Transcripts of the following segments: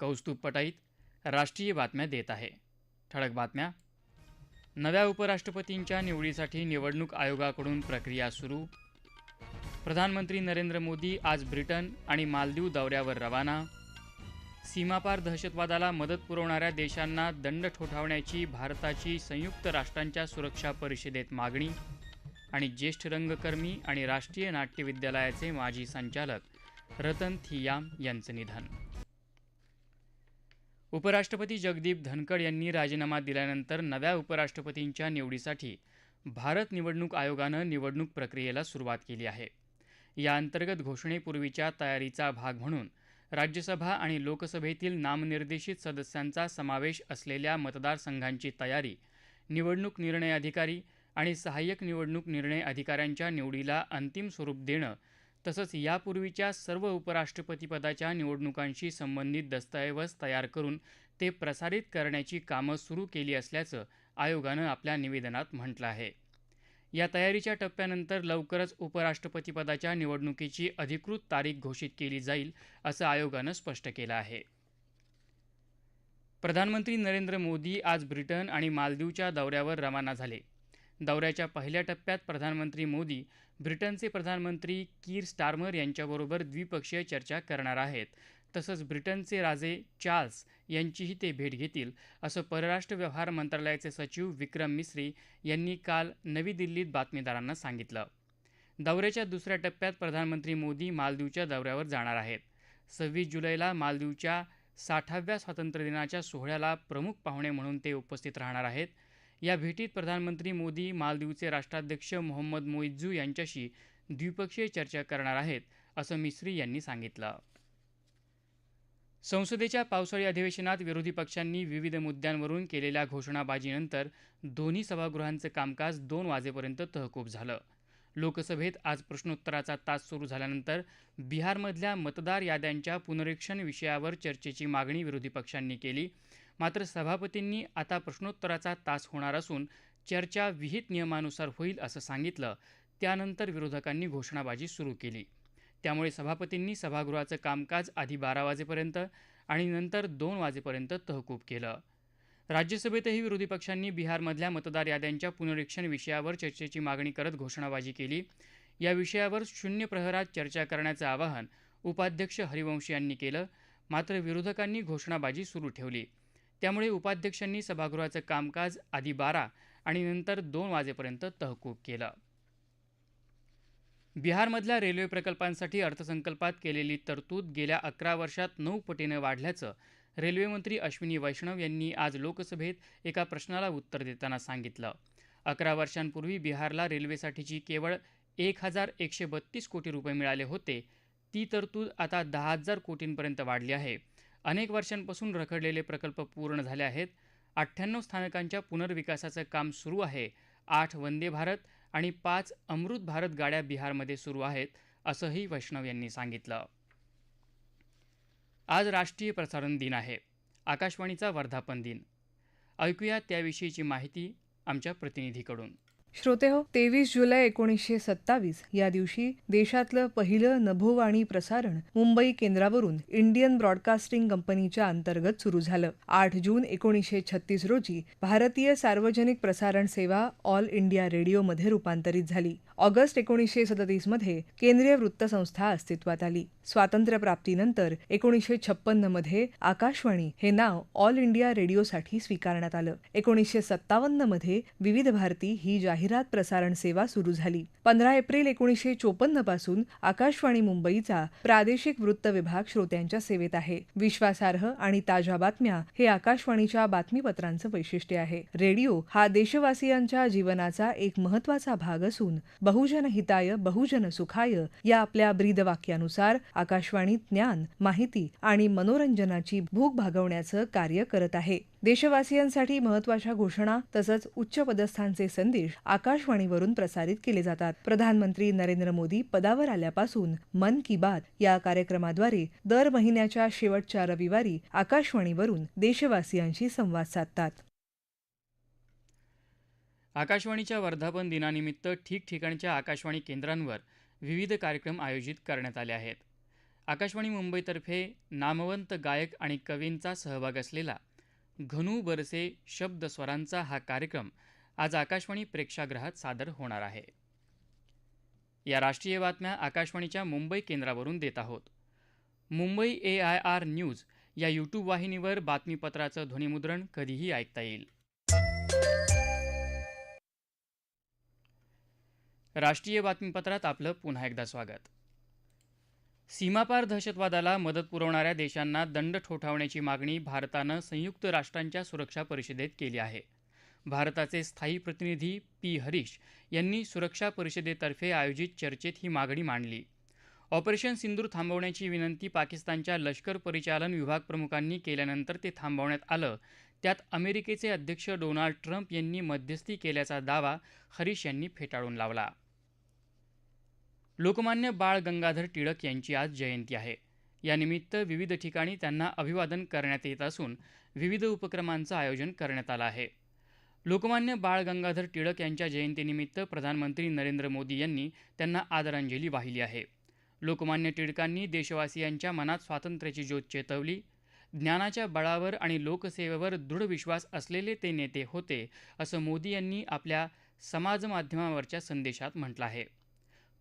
कौस्तुभ पटाईत राष्ट्रीय बातम्या देत आहे. ठळक बातम्या. नव्या उपराष्ट्रपतींच्या निवडीसाठी निवडणूक आयोगाकडून प्रक्रिया सुरू. प्रधानमंत्री नरेंद्र मोदी आज ब्रिटन आणि मालदीव दौऱ्यावर रवाना. सीमापार दहशतवादाला मदत पुरवणाऱ्या देशांना दंड ठोठावण्याची भारताची संयुक्त राष्ट्रांच्या सुरक्षा परिषदेत मागणी. आणि ज्येष्ठ रंगकर्मी आणि राष्ट्रीय नाट्य विद्यालयाचे माजी संचालक रतन थियाम यांचं निधन. उपराष्ट्रपती जगदीप धनकड यांनी राजीनामा दिल्यानंतर नव्या उपराष्ट्रपतींच्या निवडीसाठी भारत निवडणूक आयोगानं निवडणूक प्रक्रियेला सुरुवात केली आहे. या अंतर्गत घोषणेपूर्वीच्या तयारीचा भाग म्हणून राज्यसभा आणि लोकसभेतील नामनिर्देशित सदस्यांचा समावेश असलेल्या मतदारसंघांची तयारी निवडणूक निर्णय अधिकारी आणि सहाय्यक निवडणूक निर्णय अधिकाऱ्यांच्या निवडीला अंतिम स्वरूप देणं तसंच यापूर्वीच्या सर्व उपराष्ट्रपतीपदाच्या निवडणुकांशी संबंधित दस्तऐवज तयार करून ते प्रसारित करण्याची कामं सुरू केली असल्याचं आयोगानं आपल्या निवेदनात म्हटलं आहे. या तयारीच्या टप्प्यानंतर लवकरच उपराष्ट्रपतीपदाच्या निवडणुकीची अधिकृत तारीख घोषित केली जाईल असं आयोगानं स्पष्ट केलं आहे. प्रधानमंत्री नरेंद्र मोदी आज ब्रिटन आणि मालदीवच्या दौऱ्यावर रवाना झाले. दौऱ्याच्या पहिल्या टप्प्यात प्रधानमंत्री मोदी ब्रिटनचे प्रधानमंत्री कीर स्टार्मर यांच्याबरोबर द्विपक्षीय चर्चा करणार आहेत. तसंच ब्रिटनचे राजे चार्ल्स यांचीही ते भेट घेतील असं परराष्ट्र व्यवहार मंत्रालयाचे सचिव विक्रम मिस्री यांनी काल नवी दिल्लीत बातमीदारांना सांगितलं. दौऱ्याच्या दुसऱ्या टप्प्यात प्रधानमंत्री मोदी मालदीवच्या दौऱ्यावर जाणार आहेत. सव्वीस जुलैला मालदीवच्या साठाव्या स्वातंत्र्यदिनाच्या सोहळ्याला प्रमुख पाहुणे म्हणून ते उपस्थित राहणार आहेत. या भेटीत प्रधानमंत्री मोदी मालदीवचे राष्ट्राध्यक्ष मोहम्मद मोइज्जू यांच्याशी द्विपक्षीय चर्चा करणार आहेत असं मिस्री यांनी सांगितलं. संसदेच्या पावसाळी अधिवेशनात विरोधी पक्षांनी विविध मुद्द्यांवरून केलेल्या घोषणाबाजीनंतर दोन्ही सभागृहांचं कामकाज दोन वाजेपर्यंत तहकूब झालं. लोकसभेत आज प्रश्नोत्तराचा तास सुरू झाल्यानंतर बिहारमधल्या मतदार याद्यांच्या पुनरीक्षण विषयावर चर्चेची मागणी विरोधी पक्षांनी केली मात्र सभापतींनी आता प्रश्नोत्तराचा तास होणार असून चर्चा विहित नियमानुसार होईल असं सांगितलं. त्यानंतर विरोधकांनी घोषणाबाजी सुरू केली. त्यामुळे सभापतींनी सभागृहाचं कामकाज आधी बारा वाजेपर्यंत आणि नंतर दोन वाजेपर्यंत तहकूब केलं. राज्यसभेतही विरोधी पक्षांनी बिहारमधल्या मतदार याद्यांच्या पुनरीक्षण विषयावर चर्चेची मागणी करत घोषणाबाजी केली. या विषयावर शून्य प्रहरात चर्चा करण्याचं आवाहन उपाध्यक्ष हरिवंश यांनी केलं. मात्र विरोधकांनी घोषणाबाजी सुरू ठेवली. त्यामुळे उपाध्यक्षांनी सभागृहाचं कामकाज आधी बारा आणि नंतर दोन वाजेपर्यंत तहकूब केलं. बिहारमधल्या रेल्वे प्रकल्पांसाठी अर्थसंकल्पात केलेली तरतूद गेल्या अकरा वर्षात नऊ पटीनं वाढल्याचं रेल्वेमंत्री अश्विनी वैष्णव यांनी आज लोकसभेत एका प्रश्नाला उत्तर देताना सांगितलं. अकरा वर्षांपूर्वी बिहारला रेल्वेसाठीची केवळ एक हजार एकशे बत्तीस कोटी रुपये मिळाले होते. ती तरतूद आता दहा हजार कोटींपर्यंत वाढली आहे. अनेक वर्षांपासून रखडलेले प्रकल्प पूर्ण झाले आहेत. अठ्ठ्याण्णव स्थानकांच्या पुनर्विकासाचं काम सुरू आहे. आठ वंदे भारत आणि पाच अमृत भारत गाड्या बिहारमध्ये सुरू आहेत असंही वैष्णव यांनी सांगितलं. आज राष्ट्रीय प्रसारण दिन आहे. आकाशवाणीचा वर्धापन दिन. ऐकूया त्याविषयीची माहिती आमच्या प्रतिनिधीकडून. श्रोते हो तेवीस जुलै एकोणीसशे सत्तावीस या दिवशी देशातलं पहिलं नभोवाणी प्रसारण मुंबई केंद्रावरून इंडियन ब्रॉडकास्टिंग कंपनीच्या अंतर्गत सुरू झालं. आठ जून एकोणीसशे छत्तीस रोजी भारतीय सार्वजनिक प्रसारण सेवा ऑल इंडिया रेडिओमध्ये रूपांतरित झाली. ऑगस्ट एकोणीसशे सदतीसमध्ये केंद्रीय वृत्तसंस्था अस्तित्वात आली. स्वातंत्र्यप्राप्तीनंतर एकोणीसशे छप्पन्नमध्ये आकाशवाणी हे नाव ऑल इंडिया रेडिओसाठी स्वीकारण्यात आलं. एकोणीसशे सत्तावन्नमध्ये विविध भारती ही जाहिरात प्रसारण सेवा सुरू झाली. पंधरा एप्रिल एकोणीसशे चोपन्नपासून आकाशवाणी मुंबईचा प्रादेशिक वृत्त विभाग श्रोत्यांच्या सेवेत आहे. विश्वासार्ह आणि ताज्या बातम्या हे आकाशवाणीच्या बातमीपत्रांचं वैशिष्ट्य आहे. रेडिओ हा देशवासियांच्या जीवनाचा एक महत्त्वाचा भाग असून बहुजन हिताय बहुजन सुखाय या आपल्या ब्रीदवाक्यानुसार आकाशवाणी ज्ञान माहिती आणि मनोरंजनाची भूक भागवण्याचं कार्य करत आहे. देशवासियांसाठी महत्त्वाच्या घोषणा तसंच उच्च पदस्थांचे संदेश आकाशवाणीवरून प्रसारित केले जातात. प्रधानमंत्री नरेंद्र मोदी पदावर आल्यापासून मन की बात या कार्यक्रमाद्वारे दर महिन्याच्या शेवटच्या रविवारी आकाशवाणीवरून देशवासियांशी संवाद साधतात. आकाशवाणीच्या वर्धापन दिनानिमित्त ठिकठिकाणच्या आकाशवाणी केंद्रांवर विविध कार्यक्रम आयोजित करण्यात आले आहेत. आकाशवाणी मुंबईतर्फे नामवंत गायक आणि कवींचा सहभाग असलेला घनू बरसे शब्द स्वरांचा हा कार्यक्रम आज आकाशवाणी प्रेक्षागृहात सादर होणार आहे. या राष्ट्रीय बातम्या आकाशवाणीच्या मुंबई केंद्रावरून देत आहोत. Mumbai A I R news या यूट्यूब वाहिनीवर बातमीपत्राचं ध्वनिमुद्रण कधीही ऐकता येईल. राष्ट्रीय बातमीपत्रात आपलं पुन्हा एकदा स्वागत. सीमापार दहशतवादाला मदत पुरवणाऱ्या देशांना दंड ठोठावण्याची मागणी भारतानं संयुक्त राष्ट्रांच्या सुरक्षा परिषदेत केली आहे. भारताचे स्थायी प्रतिनिधी पी. हरीश यांनी सुरक्षा परिषदेतर्फे आयोजित चर्चेत ही मागणी मांडली. ऑपरेशन सिंदूर थांबवण्याची विनंती पाकिस्तानच्या लष्कर परिचालन विभाग प्रमुखांनी केल्यानंतर ते थांबवण्यात आलं. त्यात अमेरिकेचे अध्यक्ष डोनाल्ड ट्रम्प यांनी मध्यस्थी केल्याचा दावा हरीश यांनी फेटाळून लावला. लोकमान्य बाळ गंगाधर टिळक यांची आज जयंती आहे. यानिमित्त विविध ठिकाणी त्यांना अभिवादन करण्यात येत असून विविध उपक्रमांचं आयोजन करण्यात आलं आहे. लोकमान्य बाळ गंगाधर टिळक यांच्या जयंतीनिमित्त प्रधानमंत्री नरेंद्र मोदी यांनी त्यांना आदरांजली वाहिली आहे. लोकमान्य टिळकांनी देशवासियांच्या मनात स्वातंत्र्याची ज्योत चेतवली. ज्ञानाच्या बळावर आणि लोकसेवेवर दृढ विश्वास असलेले ते नेते होते असं मोदी यांनी आपल्या समाजमाध्यमावरच्या संदेशात म्हटलं आहे.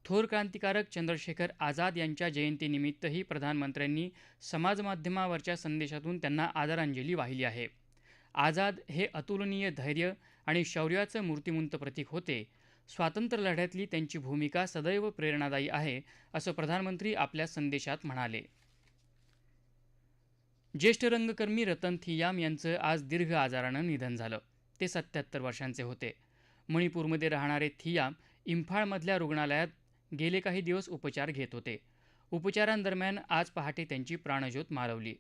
थोर क्रांतिकारक चंद्रशेखर आझाद यांच्या जयंतीनिमित्तही प्रधानमंत्र्यांनी समाजमाध्यमावरच्या संदेशातून त्यांना आदरांजली वाहिली आहे. आझाद हे अतुलनीय धैर्य आणि शौर्याचं मूर्तिमंत प्रतीक होते. स्वातंत्र्य लढ्यातली त्यांची भूमिका सदैव प्रेरणादायी आहे असं प्रधानमंत्री आपल्या संदेशात म्हणाले. ज्येष्ठ रंगकर्मी रतन थियाम यांचं आज दीर्घ आजारानं निधन झालं. ते सत्याहत्तर वर्षांचे होते. मणिपूरमध्ये राहणारे थियाम इम्फाळमधल्या रुग्णालयात गेले काही दिवस उपचार घेत होते. उपचारांदरम्यान आज पहाटे त्यांची प्राणज्योत मालवली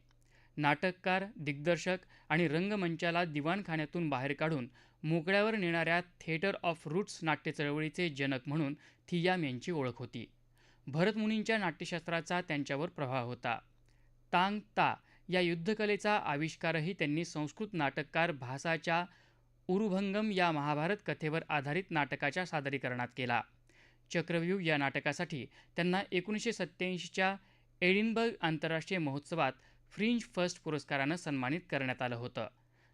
नाटककार दिग्दर्शक आणि रंगमंचाला दिवाणखान्यातून बाहेर काढून मोकळ्यावर नेणाऱ्या थिएटर ऑफ रूट्स नाट्य चळवळीचे जनक म्हणून थियाम यांची ओळख होती. भरतमुनींच्या नाट्यशास्त्राचा त्यांच्यावर प्रभाव होता. तांग ता या युद्धकलेचा आविष्कारही त्यांनी संस्कृत नाटककार भासाच्या उरुभंगम या महाभारत कथेवर आधारित नाटकाच्या सादरीकरणात केला. चक्रव्यूह या नाटकासाठी त्यांना एकोणीसशे सत्त्याऐंशीच्या एडिनबर्ग आंतरराष्ट्रीय महोत्सवात फ्रिंज फर्स्ट पुरस्कारानं सन्मानित करण्यात आलं होतं.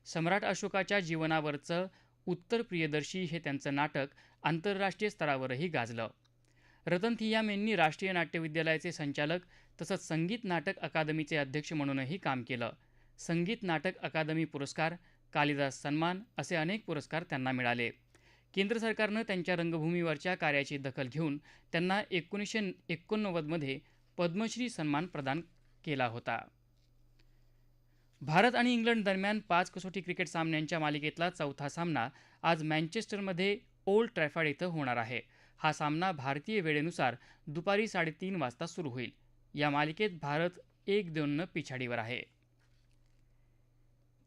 सम्राट अशोकाच्या जीवनावरचं उत्तर प्रियदर्शी हे त्यांचं नाटक आंतरराष्ट्रीय स्तरावरही गाजलं. रतन थियाम यांनी राष्ट्रीय नाट्य विद्यालयाचे संचालक तसंच संगीत नाटक अकादमीचे अध्यक्ष म्हणूनही काम केलं. संगीत नाटक अकादमी पुरस्कार कालिदास सन्मान असे अनेक पुरस्कार त्यांना मिळाले. केंद्र सरकारनं त्यांच्या रंगभूमीवरच्या कार्याची दखल घेऊन त्यांना एकोणीसशे एकोणनव्वदमध्ये पद्मश्री सन्मान प्रदान केला होता. भारत आणि इंग्लंड दरम्यान पाच कसोटी क्रिकेट सामन्यांच्या मालिकेतला चौथा सामना आज मँचेस्टरमध्ये ओल्ड ट्रॅफर्ड इथं होणार आहे. हा सामना भारतीय वेळेनुसार दुपारी साडेतीन वाजता सुरू होईल. या मालिकेत भारत एक दोननं पिछाडीवर आहे.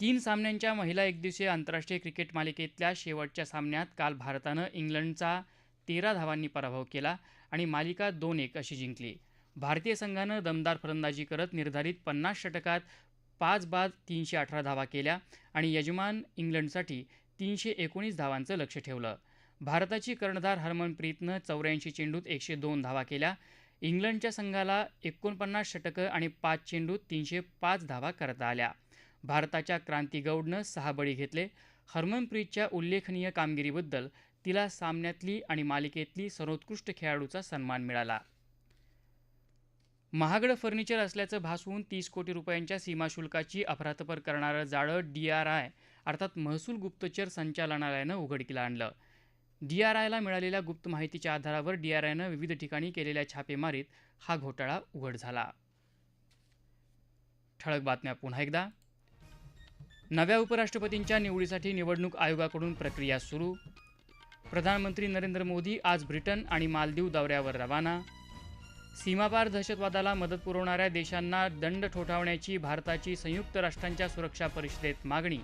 तीन सामन्यांच्या महिला एकदिवसीय आंतरराष्ट्रीय क्रिकेट मालिकेतल्या शेवटच्या सामन्यात काल भारतानं इंग्लंडचा तेरा धावांनी पराभव केला आणि मालिका दोन एक अशी जिंकली. भारतीय संघानं दमदार फलंदाजी करत निर्धारित पन्नास षटकात पाच बाद तीनशे अठरा धावा केल्या आणि यजमान इंग्लंडसाठी तीनशे एकोणीस धावांचं लक्ष ठेवलं. भारताची कर्णधार हरमनप्रीतनं चौऱ्याऐंशी चेंडूत एकशे दोन धावा केल्या. इंग्लंडच्या संघाला एकोणपन्नास षटकं आणि पाच चेंडूत तीनशे पाच धावा करता आल्या. भारताच्या क्रांती गौडनं सहा बळी घेतले. हरमनप्रीतच्या उल्लेखनीय कामगिरीबद्दल तिला सामन्यातली आणि मालिकेतली सर्वोत्कृष्ट खेळाडूचा सन्मान मिळाला. महागडं फर्निचर असल्याचं भासवून तीस कोटी रुपयांच्या सीमाशुल्काची अफरातफर करणारं जाळं डी आर आय अर्थात महसूल गुप्तचर संचालनालयानं उघडकीला आणलं. डी आर आयला मिळालेल्या गुप्त माहितीच्या आधारावर डी आर आयनं विविध ठिकाणी केलेल्या छापेमारीत हा घोटाळा उघड झाला. ठळक बातम्या पुन्हा एकदा. नव्या उपराष्ट्रपतींच्या निवडीसाठी निवडणूक आयोगाकडून प्रक्रिया सुरू. प्रधानमंत्री नरेंद्र मोदी आज ब्रिटन आणि मालदीव दौऱ्यावर रवाना. सीमापार दहशतवादाला मदत पुरवणाऱ्या देशांना दंड ठोठावण्याची भारताची संयुक्त राष्ट्रांच्या सुरक्षा परिषदेत मागणी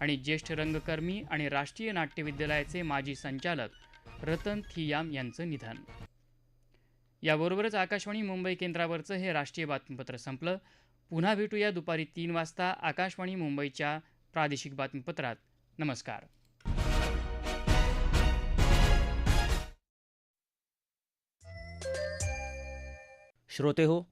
आणि ज्येष्ठ रंगकर्मी आणि राष्ट्रीय नाट्य विद्यालयाचे माजी संचालक रतन थियाम यांचं निधन. याबरोबरच आकाशवाणी मुंबई केंद्रावरचं हे राष्ट्रीय बातमीपत्र संपलं. पुन्हा भेटूया दुपारी तीन वाजता आकाशवाणी मुंबईच्या प्रादेशिक बातमीपत्रात. नमस्कार. श्रोते हो